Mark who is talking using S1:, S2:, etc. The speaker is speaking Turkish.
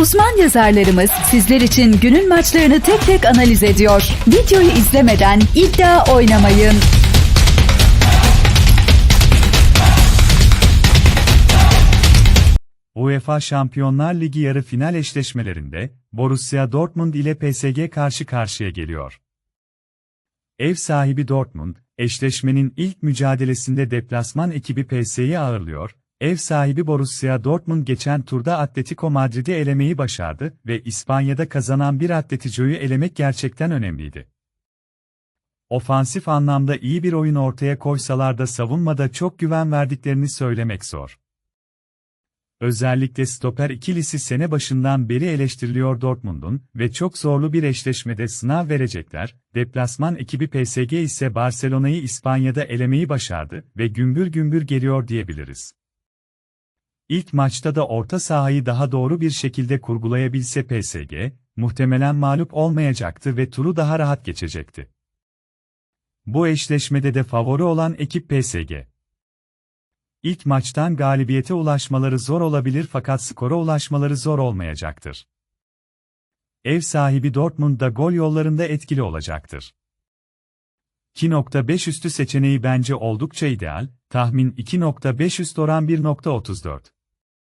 S1: Uzman yazarlarımız sizler için günün maçlarını tek tek analiz ediyor. Videoyu izlemeden iddia oynamayın.
S2: UEFA Şampiyonlar Ligi yarı final eşleşmelerinde Borussia Dortmund ile PSG karşı karşıya geliyor. Ev sahibi Dortmund, eşleşmenin ilk mücadelesinde deplasman ekibi PSG'yi ağırlıyor. Ev sahibi Borussia Dortmund geçen turda Atletico Madrid'i elemeyi başardı ve İspanya'da kazanan bir Atletico'yu elemek gerçekten önemliydi. Ofansif anlamda iyi bir oyun ortaya koysalar da savunmada çok güven verdiklerini söylemek zor. Özellikle stoper ikilisi sene başından beri eleştiriliyor Dortmund'un ve çok zorlu bir eşleşmede sınav verecekler. Deplasman ekibi PSG ise Barcelona'yı İspanya'da elemeyi başardı ve gümbür gümbür geliyor diyebiliriz. İlk maçta da orta sahayı daha doğru bir şekilde kurgulayabilse PSG, muhtemelen mağlup olmayacaktı ve turu daha rahat geçecekti. Bu eşleşmede de favori olan ekip PSG. İlk maçtan galibiyete ulaşmaları zor olabilir fakat skora ulaşmaları zor olmayacaktır. Ev sahibi Dortmund da gol yollarında etkili olacaktır. 2.5 üstü seçeneği bence oldukça ideal, tahmin 2.5 üst oran 1.34.